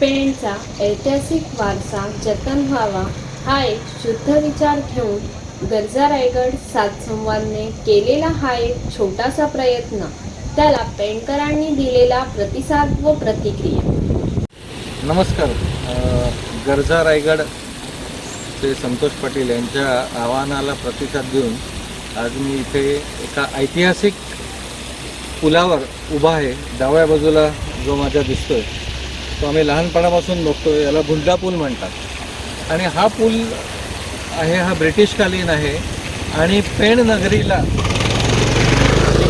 पेणचा ऐतिहासिक वारसा जतन व्हावा हा एक शुद्ध विचार घेऊन गरजा रायगड सात संवादने केलेला हा एक छोटासा प्रयत्न. त्याला पेणकरांनी दिलेला प्रतिसाद व प्रतिक्रिया. नमस्कार. गरजा रायगड ते संतोष पाटील यांच्या आव्हानाला प्रतिसाद देऊन आज मी इथे एका ऐतिहासिक पुलावर उभा आहे. डाव्या बाजूला जो माझा दिसतोय तो आम्ही लहानपणापासून बघतो याला गुंडा पूल म्हणतात. आणि हा पूल आहे हा ब्रिटिशकालीन आहे. आणि पेण नगरीला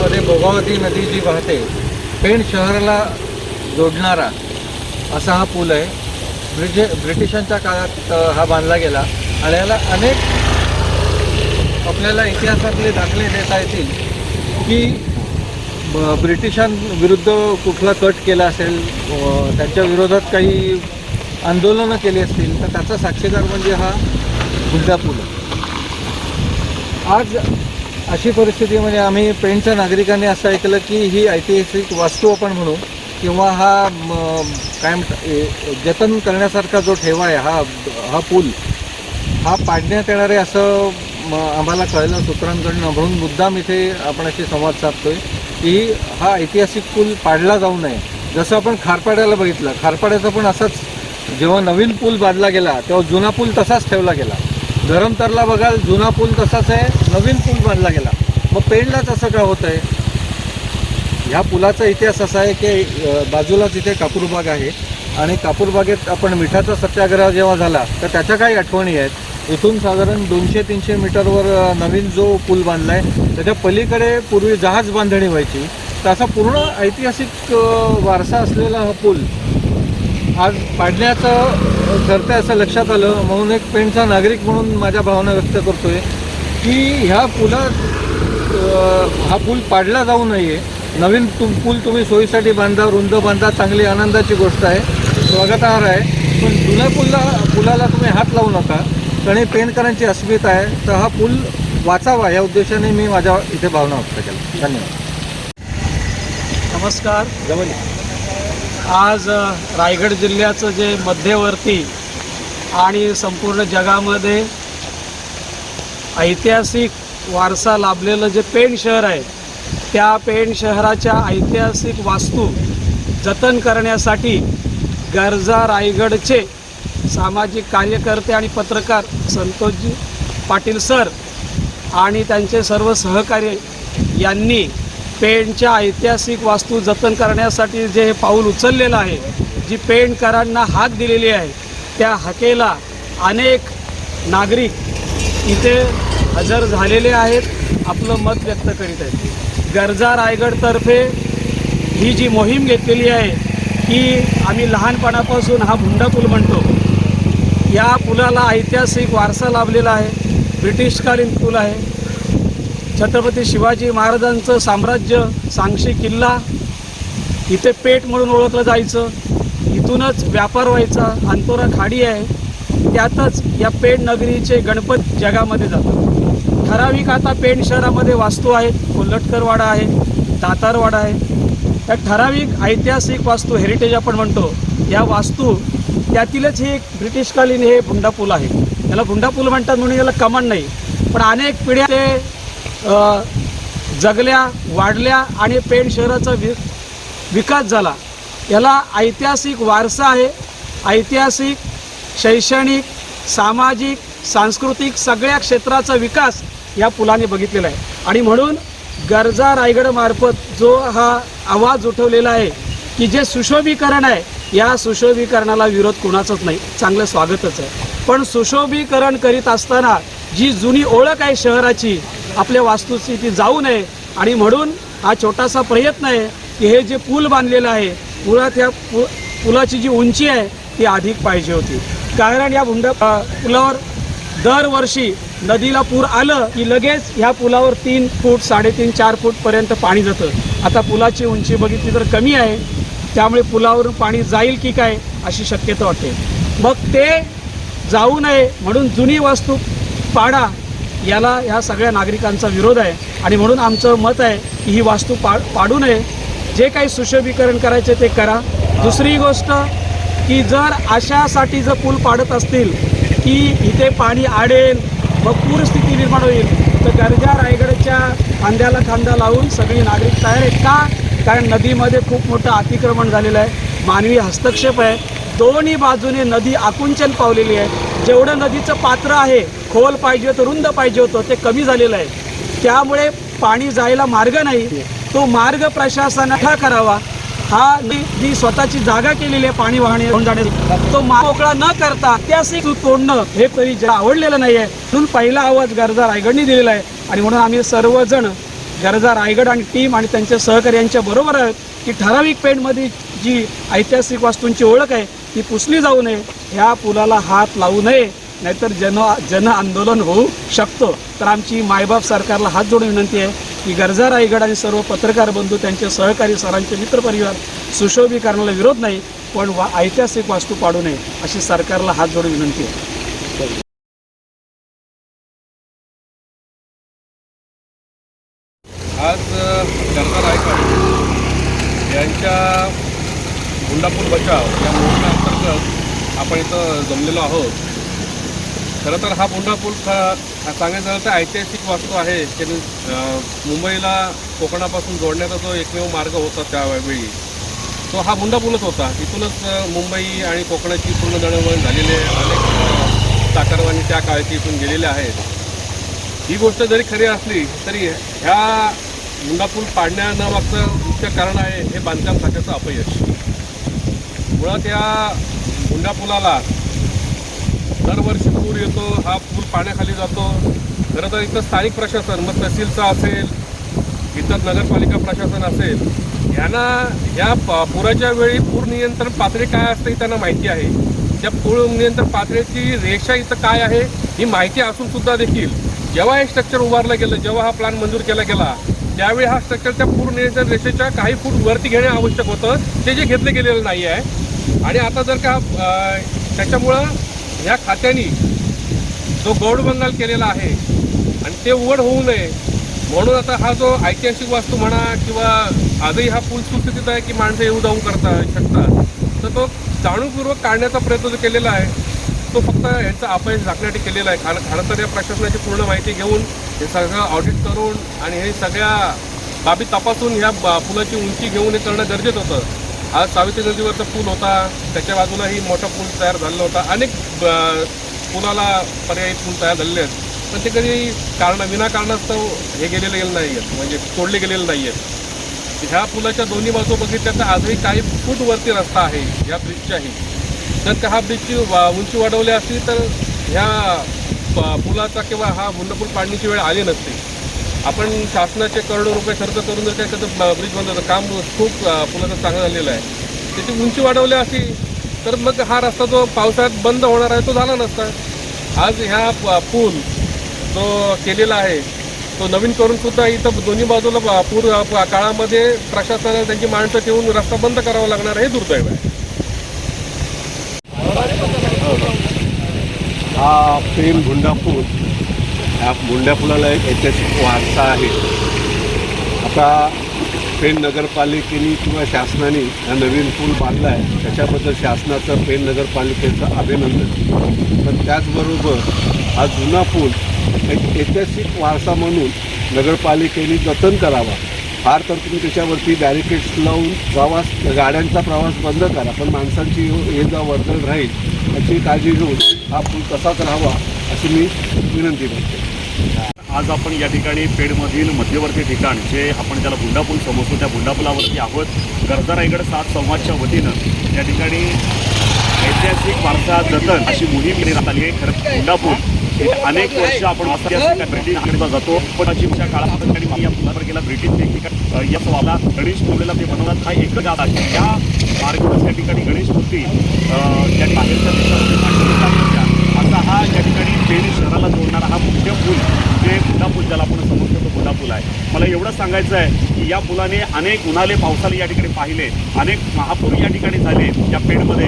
मध्ये भोगावती नदी जी वाहते पेण शहराला जोडणारा असा हा पूल आहे. ब्रिजे ब्रिटिशांच्या काळात हा बांधला गेला. आणि याला अनेक आपल्याला इतिहासातले दाखले देता येतील की ब्रिटिशांविरुद्ध कुठला कट केला असेल त्यांच्या विरोधात काही आंदोलनं केली असतील तर त्याचा साक्षीदार म्हणजे हा गुड्डा पूल आज अशी परिस्थिती म्हणजे आम्ही पेणच्या नागरिकांनी असं ऐकलं की ही ऐतिहासिक वास्तू आपण म्हणू किंवा हा म, काय जतन करण्यासारखा जो ठेवा आहे हा हा पूल हा पाडण्यात येणार आहे असं आम्हाला कळलं सूत्रांकडनं. म्हणून मुद्दाम इथे आपण अशी संवाद साधतोय. की हा ऐतिहासिक पूल पाडला जाऊ नये. जसं आपण खारपाड्याला बघितलं खारपाड्याचा पण असंच जेव्हा नवीन पूल बांधला गेला तेव्हा जुना पूल तसाच ठेवला गेला. धरमतरला बघाल जुना पूल तसाच आहे नवीन पूल बांधला गेला. मग पेणलाच असं का होत आहे ह्या पुलाचा इतिहास असा आहे की बाजूलाच इथे कापूरबाग आहे. आणि कापूरबागेत आपण मिठाचा सत्याग्रह जेव्हा झाला तर त्याच्या काही आठवणी आहेत. इथून साधारण दोनशे तीनशे मीटरवर नवीन जो पूल बांधला आहे त्याच्या पलीकडे पूर्वी जहाज बांधणी व्हायची. तर असा पूर्ण ऐतिहासिक वारसा असलेला हा पूल आज पाडण्याचं ठरतं असं लक्षात आलं. म्हणून एक पेंटचा नागरिक म्हणून माझ्या भावना व्यक्त करतोय की ह्या पुलात हा पूल पाडला जाऊ नये. नवीन तुम पूल तुम्ही सोयीसाठी बांधा रुंद बांधा चांगली आनंदाची गोष्ट आहे. स्वागतार्ह आहे. पण जुन्या पुलला पुलाला तुम्ही हात लावू नका. कारण ही पेणकरांची अस्मिता आहे तर हा पूल वाचावा या उद्देशाने मी माझ्या इथे भावना व्यक्त केल्या. धन्यवाद. नमस्कार. जवळ. आज रायगड जिल्ह्याचं जे मध्यवर्ती आणि संपूर्ण जगामध्ये ऐतिहासिक वारसा लाभलेलं जे पेण शहर आहे त्या पेण शहराच्या ऐतिहासिक वास्तू जतन करण्यासाठी गरजा रायगडचे सामाजिक कार्यकर्ते आणि पत्रकार संतोषजी पाटील सर आणि त्यांचे सर्व सहकारी यांनी पेणच्या ऐतिहासिक वास्तू जतन करण्यासाठी जे हे पाऊल उचललेलं आहे जी पेणकरांना हाक दिलेली आहे त्या हाकेला अनेक नागरिक इथे हजर झालेले आहेत आपलं मत व्यक्त करीत आहेत. गरजा रायगडतर्फे ही जी मोहीम घेतलेली आहे की आम्ही लहानपणापासून हा भुंडा पूल म्हणतो या पुलाला ऐतिहासिक वारसा लाभलेला आहे. ब्रिटिशकालीन पूल आहे. छत्रपती शिवाजी महाराजांचं साम्राज्य सांगशी किल्ला इथे पेठ म्हणून ओळखलं जायचं. इथूनच व्यापार व्हायचा. अंतोरा खाडी आहे. त्यातच या पेण नगरीचे गणपत जगामध्ये जातात. ठराविक आता पेण शहरामध्ये वास्तू आहेत. कोल्हटकरवाडा आहे दातारवाडा आहे. त्या ठराविक ऐतिहासिक वास्तू हेरिटेज आपण म्हणतो. या वास्तू त्यातीलच ही एक ब्रिटिशकालीन हे भुंडा पूल आहे. याला भुंडा पूल म्हणतात म्हणून याला कमान नाही. पण अनेक पिढ्या ते जगल्या वाढल्या आणि पेण शहराचा वि विकास झाला. याला ऐतिहासिक वारसा आहे. ऐतिहासिक शैक्षणिक सामाजिक सांस्कृतिक सगळ्या क्षेत्राचा विकास या पुलाने बघितलेला आहे. आणि म्हणून गरजा रायगडमार्फत जो हा आवाज उठवलेला आहे की जे सुशोभीकरण आहे या सुशोभीकरणाला विरोध कुणाचाच नाही. चांगलं स्वागतच आहे. पण सुशोभीकरण करीत असताना जी जुनी ओळख आहे शहराची आपल्या वास्तुस्थिती ती जाऊ नये आणि म्हणून हा छोटासा प्रयत्न आहे की हे जे पूल बांधलेलं आहे मुळात या पु पुलाची जी उंची आहे ती अधिक पाहिजे होती. कारण या भुंड पुलावर दरवर्षी नदीला पूर आलं की लगेच ह्या पुलावर तीन फूट साडेतीन चार फूटपर्यंत पाणी जातं. आता पुलाची उंची बघितली तर कमी आहे. त्यामुळे पुलावरून पाणी जाईल की काय अशी शक्यता वाटते. मग ते जाऊ नये म्हणून जुनी वास्तू पाडा याला ह्या सगळ्या नागरिकांचा विरोध आहे. आणि म्हणून आमचं मत आहे की ही वास्तू पा पाडू नये. जे काही सुशोभीकरण करायचे ते करा. दुसरी गोष्ट की जर अशासाठी जर पूल पाडत असतील की इथे पाणी आडेल मग पूरस्थिती निर्माण होईल तर गरजा रायगडच्या खांद्याला खांदा लावून सगळी नागरिक तयार आहेत का? कारण नदीमध्ये खूप मोठं अतिक्रमण झालेलं आहे. मानवी हस्तक्षेप आहे. दोन्ही बाजूने नदी आकुंचन पावलेली आहे. जेवढं नदीचं पात्र आहे खोल पाहिजे होतं रुंद पाहिजे होतं ते कमी झालेलं आहे. त्यामुळे पाणी जायला मार्ग नाही. तो मार्ग प्रशासन हा करावा हा जी स्वतःची जागा केलेली आहे पाणी वाहणे जाण्याची. तो मोकळा न करता ऐतिहासिक तोडणं हे तरी आवडलेलं नाही आहे म्हणून पहिला आवाज गरजा रायगडनी दिलेला आहे. आणि म्हणून आम्ही सर्वजण गरजा रायगड आणि टीम आणि त्यांच्या सहकार्यांच्या बरोबर आहेत की ठराविक पेणमध्ये जी ऐतिहासिक वास्तूंची ओळख आहे ती पुसली जाऊ नये ह्या पुलाला हात लावू नये नाहीतर जन जन आंदोलन होऊ शकतं. तर आमची मायबाप सरकारला हात जोडून विनंती आहे की गरजा रायगड आणि सर्व पत्रकार बंधू त्यांचे सहकारी सरांचे मित्रपरिवार सुशोभीकरणाला विरोध नाही पण वा ऐतिहासिक वास्तू पाडू नये अशी सरकारला हात जोडून विनंती आहे आज गरजा रायकर यांच्या गुंडापूर बचाव या मोहिमेअंतर्गत आपण इथं जमलेलो आहोत. खरं तर हा बोंडा पूल ख- सांगायचं झालं तर ऐतिहासिक वास्तू आहे. की मुंबईला कोकणापासून जोडण्याचा जो एकमेव मार्ग होता त्यावेळी तो हा बुंडा पूलच होता. इथूनच मुंबई आणि कोकणाची पूर्ण दळणवळण झालेले अनेक अं, चाकरवानी त्या काळची इथून गेलेले आहेत. ही गोष्ट जरी खरी असली तरी ह्या मुंडा पूल पाडण्या न मागचं मुख्य कारण आहे हे बांधकाम खात्याचं अपयश. मुळात या मुंडा पुलाला. दरवर्षी पूर येतो हा पूल पाण्याखाली जातो. खरं तर इथं स्थानिक प्रशासन मग तहसीलचं असेल इतर नगरपालिका प्रशासन असेल यांना या पुराच्या वेळी पूर नियंत्रण पातळी काय असते ही त्यांना माहिती आहे. त्या पूर नियंत्रण पातळीची रेषा इथं काय आहे ही माहिती असून सुद्धा देखील जेव्हा हे स्ट्रक्चर उभारलं गेलं जेव्हा हा प्लॅन मंजूर केला गेला त्यावेळी हा स्ट्रक्चर त्या पूर नियंत्रण रेषेच्या काही फूट वरती घेणे आवश्यक होतं. ते जे घेतलं गेलेलं नाही आहे आणि आता जर का त्याच्यामुळं ह्या खात्यानी जो गौडबंगाल केलेला आहे आणि ते उघड होऊ नये म्हणून आता हा जो ऐतिहासिक वास्तू म्हणा किंवा आजही हा पूल सुस्थितीत आहे की माणसं येऊ जाऊ करता शकतात तर तो जाणूनपूर्वक काढण्याचा प्रयत्न जो केलेला आहे तो फक्त यांचा अपयश झाकण्यासाठी केलेला आहे. कारण खरं तर या प्रशासनाची पूर्ण माहिती घेऊन हे सगळं ऑडिट करून आणि हे सगळ्या बाबी तपासून ह्या पुलाची उंची घेऊन हे करणं गरजेचं होतं. आज सावित्री नदीवरचा पूल होता. त्याच्या बाजूलाही मोठा पूल तयार झालेला होता. अनेक ब- पुलाला पर्यायी पूल तयार झालेले आहेत. पण ते कधी कारण विनाकारणास्तव हे गेलेले गेले नाही आहेत म्हणजे तोडले गेलेले नाही आहेत ह्या पुलाच्या दोन्ही बाजू बघितल्या तर आजही काही फूटवरती रस्ता आहे या ब्रिजच्याही. जर का हा ब्रिजची वा- उंची वाढवली असती तर ह्या पुलाचा किंवा हा मुंडपूल पाडण्याची वेळ आली नसती. आपण शासनाचे करोडो रुपये खर्च करून जर काय त्याचं ब्रिज बनवलं काम खूप पुलाचं चांगलं झालेलं आहे. त्याची उंची वाढवली असती तर मग हा रस्ता जो पावसाळ्यात बंद होणार आहे तो झाला नसता. आज ह्या पूल जो केलेला आहे तो नवीन करून सुद्धा इथं दोन्ही बाजूला पूर काळामध्ये प्रशासनाने त्यांची माणसं ठेवून रस्ता बंद करावा लागणार आहे हे दुर्दैव आहे. हा पेन भुंडा पूल ह्या मुंड्या पुलाला एक ऐतिहासिक वारसा आहे. आता पेन नगरपालिकेने किंवा शासनाने हा नवीन पूल बांधला आहे. त्याच्याबद्दल शासनाचं पेन नगरपालिकेचं अभिनंदन. पण त्याचबरोबर हा जुना पूल एक ऐतिहासिक वारसा म्हणून नगरपालिकेने जतन करावा. फार तर तुम्ही त्याच्यावरती बॅरिकेड्स लावून प्रवास गाड्यांचा प्रवास बंद करा. पण माणसांची ये जा वर्दळ राहील याची काळजी घेऊन हा पूल तसाच राहावा. अशी मी विनंती करतो. आज आपण या ठिकाणी पेडमधील मध्यवर्ती ठिकाण जे आपण त्याला बुंडापूल समजतो त्या बुंडापुलावरती आहोत. गरजा रायगड सात संवादच्या वतीनं या ठिकाणी ऐतिहासिक वारसा जतन अशी मोहीम घेण्यात आली आहे. खरं बुंडापूल हे अनेक वर्ष आपण ब्रिटिशकडे जातो. पण अशीच्या काळात ठिकाणी या पुलावर गेला. ब्रिटिश ते या सवाला गणेश मूर्तीला ते बनवतात. हा एकच गाव आहे. या मार्गावर त्या ठिकाणी गणेश मूर्ती त्या बाहेरच्या असा हा या ठिकाणी पेण शहराला जोडणारा हा मुख्य पूल जे बुधा पूल ज्याला आपण समजतो तो बुधा पूल आहे. मला एवढं सांगायचं आहे की या पुलाने अनेक उन्हाळे पावसाले या ठिकाणी पाहिले. अनेक महापूर या ठिकाणी झाले या पेडमध्ये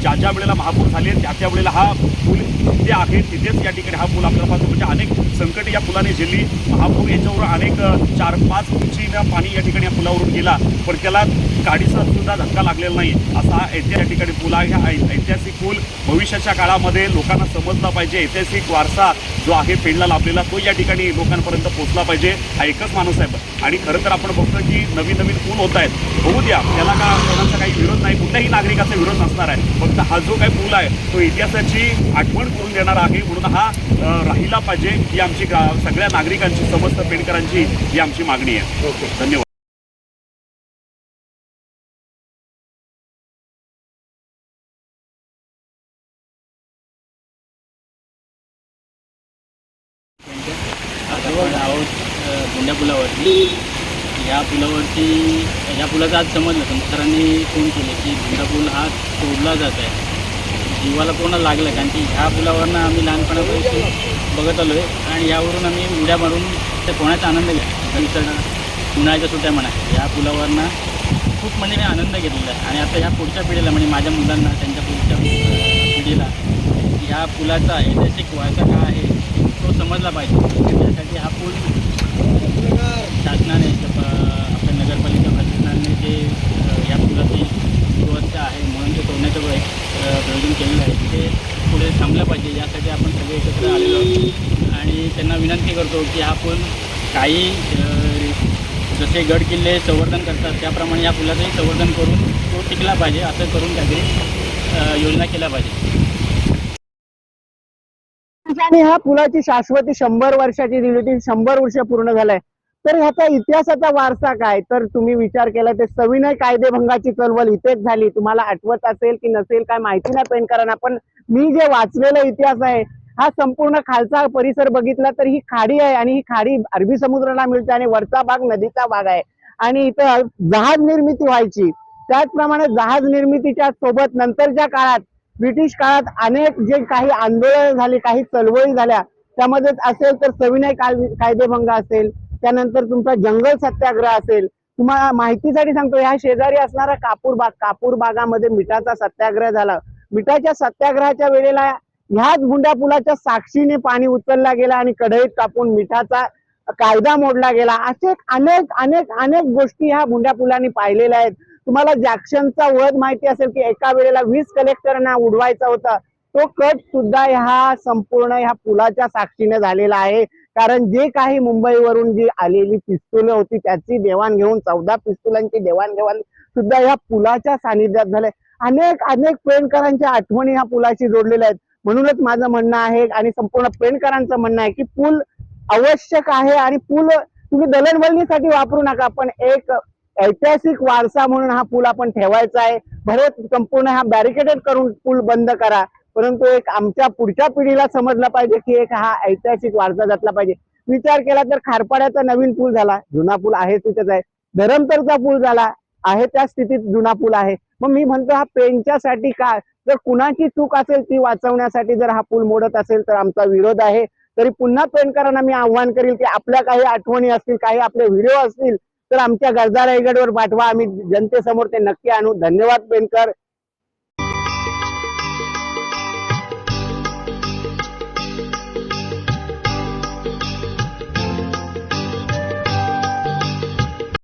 ज्या ज्या वेळेला महापूर झाले त्या त्या वेळेला हा पूल जिथे आहे तिथेच या ठिकाणी हा पूल आपल्याला पाहतो. म्हणजे अनेक संकट या पुलाने झेलली. महापूर याच्यावर अनेक चार पाच उंचीला पाणी या ठिकाणी या पुलावरून गेला. पण त्याला गाडीचा सुद्धा धक्का लागलेला नाही. असा हा ऐतिहासिक या ठिकाणी पूल आहे. हा ऐतिहासिक पूल भविष्याच्या काळामध्ये लोकांना समजला पाहिजे. ऐतिहासिक वारसा जो आहे पेडला लाभलेला तो या ठिकाणी लोकांपर्यंत पोहोचला पाहिजे. हा एकच माणूस आहे. आणि खरं तर आपण बघतो की नवीन नवीन पूल होत आहेत. होऊ द्या त्याला का कोणाचा काही विरोध नाही? कुठल्याही नागरिकाचा विरोध नसणार आहे. फक्त हा जो काही पूल आहे तो इतिहासाची आठवण करून देणारा आहे. म्हणून हा राहिला पाहिजे ही आमची सगळ्या नागरिकांची समस्त पेडकरांची ही आमची मागणी आहे. धन्यवाद. या पुलावरती. या पुलावरती या पुलाचं आज समजलं पण सरांनी फोन केले की गुंडा पूल हा तोडला जात आहे. जीवाला पूर्ण लागलं? कारण की ह्या पुलावरनं आम्ही लहानपणापासून बघत आलो आहे आणि यावरून आम्ही उड्या मारून त्या पोहण्याचा आनंद घ्या उन्हाळ्याच्या सुट्ट्या म्हणा या पुलावरनं खूप म्हणजे मी आनंद घेतलेला आहे. आणि आता ह्या पुढच्या पिढीला म्हणजे माझ्या मुलांना त्यांच्या पुढच्या पिढीला ह्या पुलाचा ऐतिहासिक वारसा काय आहे तो समजला पाहिजे. त्यासाठी हा पूल शासनाने आपल्या नगरपालिका प्रशासनाने जे या पुलाची सुरक्षा आहे म्हणून ते तोडण्याचं एक प्रयोजन केलेलं आहे ते पुढे थांबलं पाहिजे. यासाठी आपण सगळे एकत्र आलेलो आहोत. आणि त्यांना विनंती करतो की हा पूल काही जसे गड किल्ले संवर्धन करतात त्याप्रमाणे या पुलाचंही संवर्धन करून तो टिकला पाहिजे असं करून काहीतरी योजना केल्या पाहिजे. आणि ह्या पुलाची शाश्वती शंभर वर्षाची दिली होती शंभर वर्ष पूर्ण झालंय. तर ह्याचा इतिहासाचा वारसा काय? तर तुम्ही विचार केला ते सविनय कायदेभंगाची चळवळ इथेच झाली. तुम्हाला आठवत असेल की नसेल काय माहिती नाही पेनकरांना पण मी जे वाचलेला इतिहास आहे हा संपूर्ण खालचा परिसर बघितला तर ही खाडी आहे आणि ही खाडी अरबी समुद्राला मिळते आणि वरचा भाग नदीचा भाग आहे. आणि इथं जहाज निर्मिती व्हायची. त्याचप्रमाणे जहाज निर्मितीच्या सोबत नंतरच्या काळात ब्रिटिश काळात अनेक जे काही आंदोलन झाली काही चळवळी झाल्या त्यामध्ये असेल तर सविनय कायदेभंग असेल. त्यानंतर तुमचा जंगल सत्याग्रह असेल तुम्हाला माहितीसाठी सांगतो ह्या शेजारी असणारा कापूर बाग कापूर बागामध्ये मिठाचा सत्याग्रह झाला. मिठाच्या सत्याग्रहाच्या वेळेला ह्याच गुंडा पुलाच्या साक्षीने पाणी उचलला गेला आणि कढईत कापून मिठाचा कायदा मोडला गेला. असे अनेक अनेक अनेक गोष्टी ह्या गुंड्या पुलांनी पाहिलेल्या आहेत. तुम्हाला जॅक्शनचा वध माहिती असेल की एका वेळेला वीस कलेक्टरना उडवायचा होता. तो कट सुद्धा ह्या संपूर्ण ह्या पुलाच्या साक्षीने झालेला आहे. कारण जे काही मुंबईवरून जी आलेली पिस्तुलं होती त्याची देवाणघेवाण चौदा पिस्तुलांची देवाणघेवाण सुद्धा ह्या पुलाच्या सानिध्यात झाले अनेक अनेक पेणकरांच्या आठवणी ह्या पुलाशी जोडलेल्या आहेत. म्हणूनच माझं म्हणणं आहे आणि संपूर्ण पेणकरांचं म्हणणं आहे की पूल आवश्यक आहे आणि पूल तुम्ही दळणवळणीसाठी वापरू नका पण एक ऐतिहासिक वारसा म्हणून हा पूल आपण ठेवायचा आहे. भले संपूर्ण हा बॅरिकेडेड करून पूल बंद करा. परंतु एक आमच्या पुढच्या पिढीला समजलं पाहिजे की एक हा ऐतिहासिक वारसा जातला पाहिजे. विचार केला तर खारपाड्याचा नवीन पूल झाला. जुना पूल आहे तिथेच आहे. धरमतरचा पूल झाला. आहे त्या स्थितीत जुना पूल आहे. मग मी म्हणतो हा पेंच्यासाठी काय जर कुणाची चूक असेल ती वाचवण्यासाठी जर हा पूल मोडत असेल तर आमचा विरोध आहे. तरी पुन्हा पेणकरांना मी आव्हान करेल की आपल्या काही आठवणी असतील काही आपले व्हिडिओ असतील तर आमच्या गरजा रायगडवर पाठवा. आम्ही जनतेसमोर ते नक्की आणू. धन्यवाद पेणकर